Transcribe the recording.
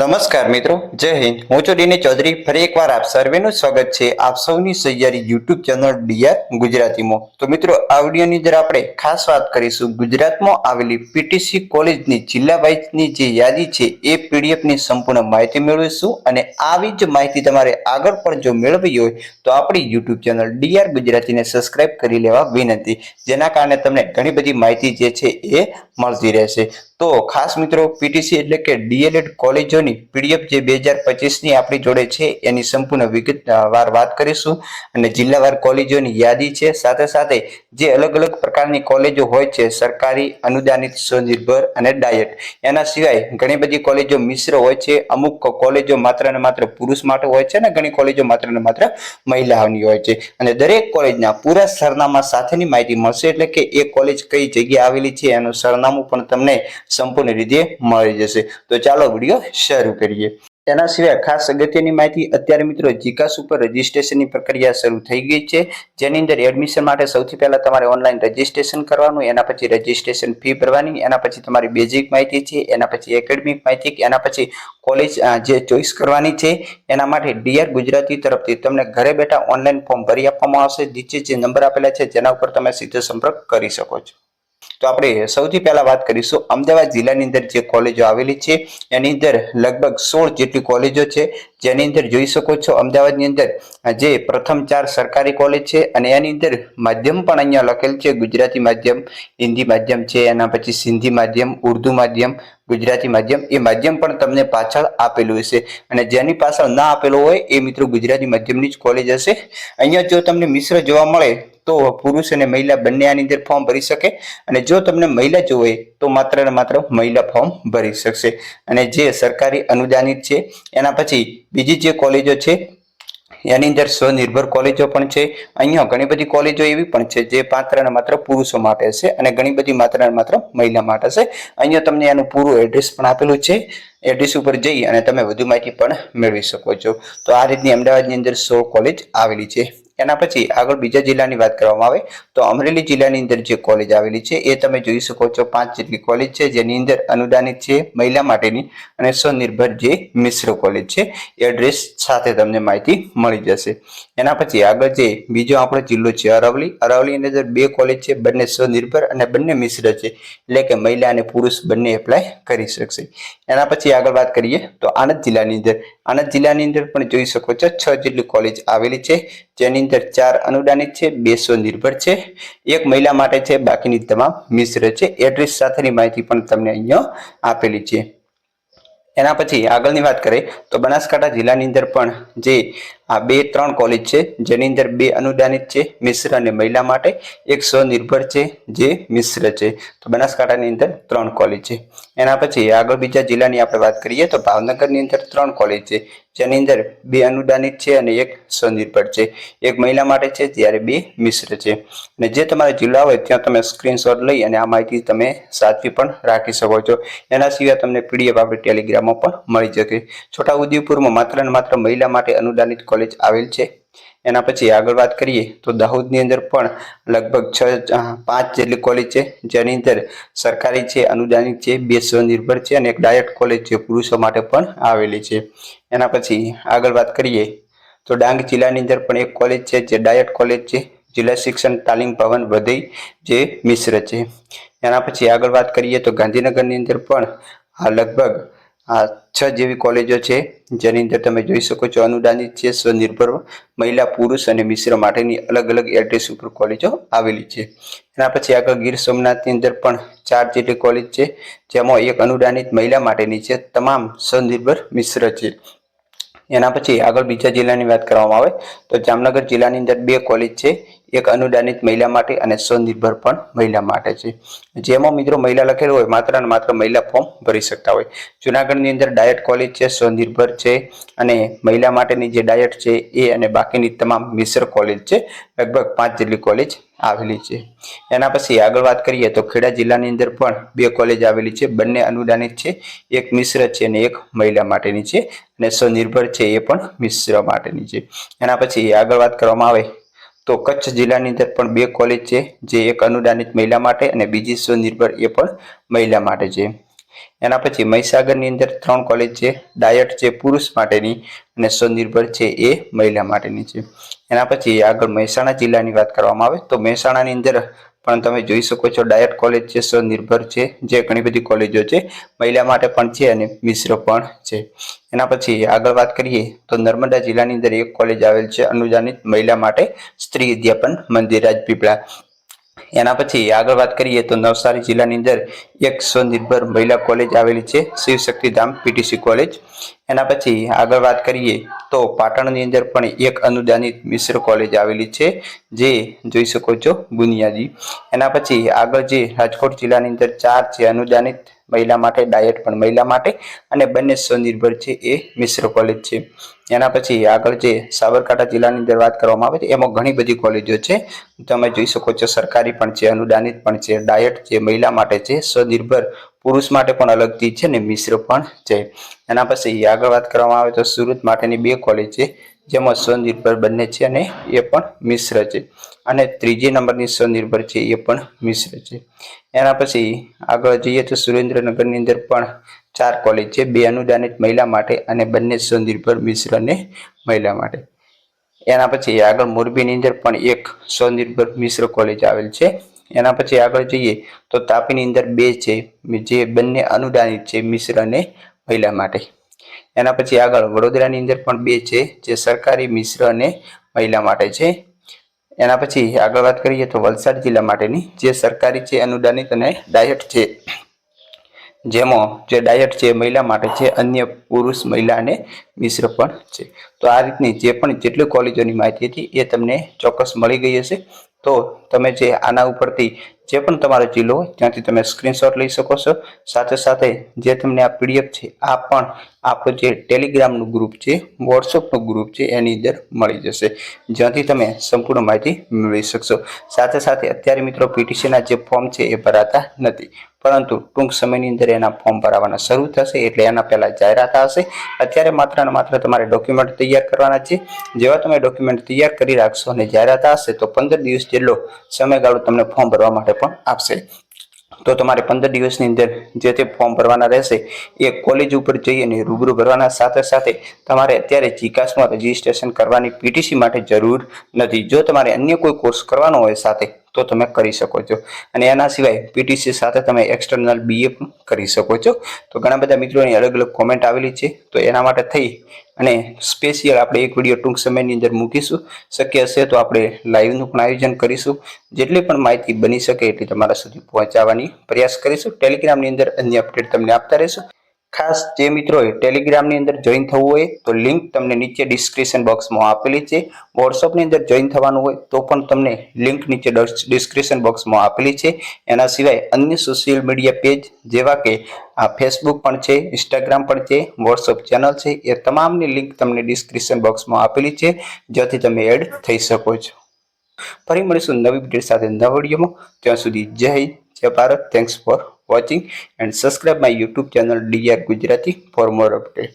નમસ્કાર મિત્રો જય હિન્દ હું છું ડીની ચૌધરી ફરી એકવાર આપ સર્વેનું સ્વાગત છે આપ સૌની સૈયારી યુટ્યુબ ચેનલ ડીઆર ગુજરાતીમાં તો મિત્રો આ વિડીયોની અંદર આપણે ખાસ વાત કરીશું ગુજરાતમાં આવેલી પીટીસી કોલેજની જિલ્લા વાઇઝની જે યાદી છે એ પીડીએફની સંપૂર્ણ માહિતી મેળવીશું અને આવી જ માહિતી તમારે આગળ પણ જો મેળવી હોય તો આપણી યુટ્યુબ ચેનલ ડીઆર ગુજરાતીને સબસ્ક્રાઈબ કરી લેવા વિનંતી જેના કારણે તમને ઘણી બધી માહિતી જે છે એ મળતી રહેશે તો ખાસ મિત્રો પીટીસી એટલે કે ડીએલએડ કોલેજોની પીડીએફ જે બે હજાર પચીસની આપણી જોડે છે એની સંપૂર્ણ વિગતવાર વાત કરીશું અને જિલ્લાવાર કોલેજોની યાદી છે સાથે સાથે જે અલગ અલગ પ્રકારની કોલેજો હોય છે સરકારી અનુદાનિત સ્વનિર્ભર અને ડાયટ એના સિવાય ઘણી બધી કોલેજો મિશ્ર હોય છે અમુક કોલેજો માત્ર ને માત્ર પુરુષ માટે હોય છે અને ઘણી કોલેજો માત્ર ને માત્ર મહિલાઓની હોય છે અને દરેક કોલેજના પૂરા સરનામા સાથેની માહિતી મળશે એટલે કે એ કોલેજ કઈ જગ્યાએ આવેલી છે એનું સરનામું પણ તમને સંપૂર્ણ રીતે મળી જશે તો ચાલો વિડીયો શરૂ કરીએ એના સિવાય ખાસ અગત્યની માહિતી અત્યારે મિત્રો જીકાસ ઉપર રજીસ્ટ્રેશનની પ્રક્રિયા શરૂ થઈ ગઈ છે જેની અંદર એડમિશન માટે સૌથી પહેલા તમારે ઓનલાઈન રજીસ્ટ્રેશન કરવાનું એના પછી રજીસ્ટ્રેશન ફી ભરવાની એના પછી તમારી બેઝિક માહિતી છે એના પછી એકેડમિક માહિતી એના પછી કોલેજ જે ચોઈસ કરવાની છે એના માટે ડીઆર ગુજરાતી તરફથી તમને ઘરે બેઠા ઓનલાઈન ફોર્મ ભરી આપવામાં આવશે નીચે જે નંબર આપેલા છે જેના ઉપર તમે સીધો સંપર્ક કરી શકો છો તો આપણે સૌથી પહેલા વાત કરીશું અમદાવાદ જિલ્લાની અંદર જે કોલેજો આવેલી છે એની અંદર લગભગ સોળ જેટલી કોલેજો છે જેની અંદર જોઈ શકો છો અમદાવાદની અંદર જે પ્રથમ ચાર સરકારી કોલેજ છે અને એની અંદર માધ્યમ પણ અહીંયા લખેલ છે ગુજરાતી માધ્યમ હિન્દી માધ્યમ છે એના પછી સિંધી માધ્યમ ઉર્દુ માધ્યમ ગુજરાતી માધ્યમ એ માધ્યમ પણ તમને પાછળ આપેલું હશે અને જેની પાછળ ના આપેલો હોય એ મિત્રો ગુજરાતી માધ્યમની જ કોલેજ હશે અહીંયા જો તમને મિશ્ર જોવા મળે તો પુરુષ અને મહિલા બંને આની અંદર ફોર્મ ભરી શકે અને જો તમને મહિલા જોઈએ તો માત્ર ને માત્ર મહિલા ફોર્મ ભરી શકશે અને જે સરકારી અનુદાનિત છે એના પછી બીજી જે કોલેજો છે એની અંદર સ્વનિર્ભર કોલેજો પણ છે અહીંયા ઘણી બધી કોલેજો એવી પણ છે જે માત્ર ને માત્ર પુરુષો માટે હશે અને ઘણી બધી માત્ર ને માત્ર મહિલા માટે હશે અહીંયા તમને એનું પૂરું એડ્રેસ પણ આપેલું છે એડ્રેસ ઉપર જઈ અને તમે વધુ માહિતી પણ મેળવી શકો છો તો આ રીતની અમદાવાદની અંદર સો કોલેજ આવેલી છે એના પછી આગળ બીજા જિલ્લાની વાત કરવામાં આવે તો અમરેલી જિલ્લાની અંદર જે કોલેજ આવેલી છે એ તમે જોઈ શકો છો પાંચ જેટલી કોલેજ છે જેની અંદર અનુદાનિત છે મહિલા માટેની અને સ્વનિર્ભર જે મિશ્ર કોલેજ છે એ ડ્રેસ સાથે તમને માહિતી મળી જશે એના પછી આગળ જે બીજો આપણો જિલ્લો છે અરવલી અરવલીની અંદર બે કોલેજ છે બંને સ્વનિર્ભર અને બંને મિશ્ર છે એટલે કે મહિલા અને પુરુષ બંને એપ્લાય કરી શકશે એના પછી આગળ વાત કરીએ તો આણંદ જિલ્લાની અંદર આણંદ જિલ્લાની અંદર પણ જોઈ શકો છો છ જેટલી કોલેજ આવેલી છે જેની અંદર ચાર અનુદાનિત છે બે સ્વનિર્ભર છે એક મહિલા માટે છે બાકીની તમામ મિશ્ર છે એડ્રેસ સાથેની માહિતી પણ તમને અહીંયા આપેલી છે એના પછી આગળની વાત કરીએ તો બનાસકાંઠા જિલ્લાની અંદર પણ જે આ બે ત્રણ કોલેજ છે જેની અંદર બે અનુદાનિત છે મિશ્ર અને મહિલા માટે એક સ્વનિર્ભર છે જે મિશ્ર છે તો બનાસકાંઠાની અંદર ત્રણ કોલેજ છે એના પછી આગળ બીજા જિલ્લાની આપણે વાત કરીએ તો ભાવનગરની અંદર ત્રણ કોલેજ છે જેની અંદર બે અનુદાનિત છે અને એક સ્વનિર્ભર છે એક મહિલા માટે છે જ્યારે બે મિશ્ર છે અને જે તમારો જિલ્લા હોય ત્યાં તમે સ્ક્રીનશોટ લઈ અને આ માહિતી તમે સાચવી પણ રાખી શકો છો એના સિવાય તમને પીડીએફ આપણે ટેલિગ્રામમાં પણ મળી શકે છોટાઉદેપુરમાં માત્ર ને માત્ર મહિલા માટે અનુદાનિત કોલેજ આવેલ છે એના પછી આગળ વાત કરીએ તો દાહોદની અંદર પણ લગભગ છ પાંચ જેટલી કોલેજ છે જેની અંદર સરકારી છે અનુદાનિત છે બે સ્વનિર્ભર છે અને એક ડાયરેક્ટ કોલેજ છે પુરુષો માટે પણ આવેલી છે એના પછી આગળ વાત કરીએ તો ડાંગ જિલ્લાની અંદર પણ એક કોલેજ છે જે ડાયરેક્ટ કોલેજ છે જિલ્લા શિક્ષણ તાલીમ ભવન વધઈ જે મિશ્ર છે એના પછી આગળ વાત કરીએ તો ગાંધીનગરની અંદર પણ લગભગ આ છ જેવી કોલેજો છે જેની અંદર તમે જોઈ શકો છો અનુદાનિત છે સ્વનિર્ભર મહિલા પુરુષ અને મિશ્ર માટેની અલગ અલગ એડ્રેસ ઉપર કોલેજો આવેલી છે એના પછી આગળ ગીર સોમનાથની અંદર પણ ચાર જેટલી કોલેજ છે જેમાં એક અનુદાનિત મહિલા માટેની છે તમામ સ્વનિર્ભર મિશ્ર છે એના પછી આગળ બીજા જિલ્લાની વાત કરવામાં આવે તો જામનગર જિલ્લાની અંદર બે કોલેજ છે એક અનુદાનિત મહિલા માટે અને સ્વનિર્ભર પણ મહિલા માટે છે જેમાં મિત્રો મહિલા લખેલું હોય માત્ર અને માત્ર મહિલા ફોર્મ ભરી શકતા હોય જુનાગઢની અંદર ડાયટ કોલેજ છે સ્વનિર્ભર છે અને મહિલા માટેની જે ડાયટ છે એ અને બાકીની તમામ મિશ્ર કોલેજ છે લગભગ પાંચ જેટલી કોલેજ આવેલી છે એના પછી આગળ વાત કરીએ તો ખેડા જિલ્લાની અંદર પણ બે કોલેજ આવેલી છે બંને અનુદાનિત છે એક મિશ્ર છે અને એક મહિલા માટેની છે અને સ્વનિર્ભર છે એ પણ મિશ્ર માટેની છે એના પછી આગળ વાત કરવામાં આવે તો કચ્છ જિલ્લાની અંદર પણ બે કોલેજ છે જે એક અનુદાનિત મહિલા માટે અને બીજી સ્વનિર્ભર એ પણ મહિલા માટે છે એના પછી મહીસાગરની અંદર ત્રણ કોલેજ છે ડાયટ છે પુરુષ માટેની અને સ્વનિર્ભર છે એ મહિલા માટેની છે એના પછી આગળ મહેસાણા જિલ્લાની વાત કરવામાં આવે તો મહેસાણાની અંદર પણ તમે જોઈ શકો છો ડાયટ કોલેજ છે સ્વનિર્ભર છે જે ઘણી બધી કોલેજો છે મહિલા માટે પણ છે અને મિશ્ર પણ છે એના પછી આગળ વાત કરીએ તો નર્મદા જિલ્લાની અંદર એક કોલેજ આવેલ છે અનુદાનિત મહિલા માટે સ્ત્રી અધ્યાપન મંદિર રાજપીપળા એના પછી આગળ વાત કરીએ તો નવસારી જિલ્લાની અંદર એક સ્વનિર્ભર મહિલા કોલેજ આવેલી છે શિવશક્તિધામ પીટીસી કોલેજ એના પછી આગળ વાત કરીએ તો પાટણની અંદર પણ એક અનુદાનિત મિશ્ર કોલેજ આવેલી છે જે જોઈ શકો છો બુનિયાદી એના પછી આગળ જે રાજકોટ જિલ્લાની અંદર ચાર છે અનુદાનિત મહિલા માટે ડાયટ પણ મહિલા માટે અને બંને સ્વનિર્ભર છે એ મિશ્ર કોલેજ છે એના પછી આગળ જે સાબરકાંઠા જિલ્લાની અંદર વાત કરવામાં આવે છે એમાં ઘણી બધી કોલેજો છે તમે જોઈ શકો છો સરકારી પણ છે અનુદાનિત પણ છે ડાયટ જે મહિલા માટે છે સ્વનિર્ભર પુરુષ માટે પણ અલગથી છે ને મિશ્ર પણ છે એના પછી આગળ વાત કરવામાં આવે તો સુરત માટેની બે કોલેજ છે જેમાં સ્વનિર્ભર બંને છે અને એ પણ મિશ્ર છે અને ત્રીજી નંબરની સ્વનિર્ભર છે એ પણ મિશ્ર છે એના પછી આગળ જઈએ તો સુરેન્દ્રનગરની અંદર પણ ચાર કોલેજ છે બે અનુદાનિત મહિલા માટે અને બંને સ્વનિર્ભર મિશ્ર અને મહિલા માટે એના પછી આગળ મોરબીની અંદર પણ એક સ્વનિર્ભર મિશ્ર કોલેજ આવેલ છે એના પછી આગળ જઈએ તો તાપીની અંદર બે છે જે બંને અનુદાનિત છે મિશ્ર અને મહિલા માટે એના પછી આગળ વડોદરાની અંદર પણ બે છે જે સરકારી મિશ્ર અને મહિલા માટે છે એના પછી આગળ વાત કરીએ તો વલસાડ જિલ્લા માટેની જે સરકારી છે અનુદાનિત અને ડાયટ છે જેમાં જે ડાયટ છે મહિલા માટે છે અન્ય પુરુષ મહિલા અને મિશ્ર પણ છે તો આ રીતની જે પણ જેટલી કોલેજોની માહિતી હતી એ તમને ચોક્કસ મળી ગઈ હશે તો તમે જે આના ઉપરથી જે પણ તમારો જિલ્લો હોય ત્યાંથી તમે સ્ક્રીનશોટ લઈ શકો છો સાથે સાથે જે તમને આ પીડીએફ છે આ પણ આપણું જે ટેલિગ્રામનું ગ્રુપ છે વોટ્સઅપનું ગ્રુપ છે એની અંદર મળી જશે જ્યાંથી તમે સંપૂર્ણ માહિતી મેળવી શકશો સાથે સાથે અત્યારે મિત્રો પીટીસીના જે ફોર્મ છે એ ભરાતા નથી પરંતુ ટૂંક સમયની અંદર એના ફોર્મ ભરાવાના શરૂ થશે એટલે એના પહેલાં જાહેરાત હશે અત્યારે માત્ર ને માત્ર તમારે ડોક્યુમેન્ટ તૈયાર કરવાના છે જેવા તમે ડોક્યુમેન્ટ તૈયાર કરી રાખશો અને જાહેરાત હશે તો પંદર દિવસ જેટલો સમયગાળો તમને ફોર્મ ભરવા માટે પણ આપશે તો તમારે પંદર દિવસની અંદર જે તે ફોર્મ ભરવાના રહેશે એ કોલેજ ઉપર જઈ અને રૂબરૂ ભરવાના સાથે સાથે તમારે અત્યારે જીકાસમાં રજીસ્ટ્રેશન કરવાની પીટીસી માટે જરૂર નથી જો તમારે અન્ય કોઈ કોર્સ કરવાનો હોય સાથે તો તમે કરી શકો છો અને એના સિવાય પીટીસી સાથે તમે એક્સટર્નલ બીએ પણ કરી શકો છો તો ઘણા બધા મિત્રોની અલગ અલગ કોમેન્ટ આવેલી છે તો એના માટે થઈ અને સ્પેશિયલ આપણે એક વિડીયો ટૂંક સમયની અંદર મૂકીશું શક્ય હશે તો આપણે લાઈવનું પણ આયોજન કરીશું જેટલી પણ માહિતી બની શકે એટલી તમારા સુધી પહોંચાડવાની પ્રયાસ કરીશું ટેલિગ્રામની અંદર અન્ય અપડેટ તમને આપતા રહીશું ખાસ જે મિત્રોએ ટેલિગ્રામની અંદર જોઈન થવું હોય તો લિંક તમને નીચે ડિસ્ક્રિપ્શન બોક્સમાં આપેલી છે વોટ્સઅપની અંદર જોઈન થવાનું હોય તો પણ તમને લિંક નીચે ડિસ્ક્રિપ્શન બોક્સમાં આપેલી છે એના સિવાય અન્ય સોશિયલ મીડિયા પેજ જેવા કે આ ફેસબુક પણ છે ઇન્સ્ટાગ્રામ પણ છે વોટ્સઅપ ચેનલ છે એ તમામની લિંક તમને ડિસ્ક્રિપ્શન બોક્સમાં આપેલી છે જેથી તમે એડ થઈ શકો છો ફરી મળીશું નવી વિડીયો સાથે નવા વિડીયોમાં ત્યાં સુધી જય જય Bharat thanks for watching and subscribe my YouTube channel DR Gujarati for more update.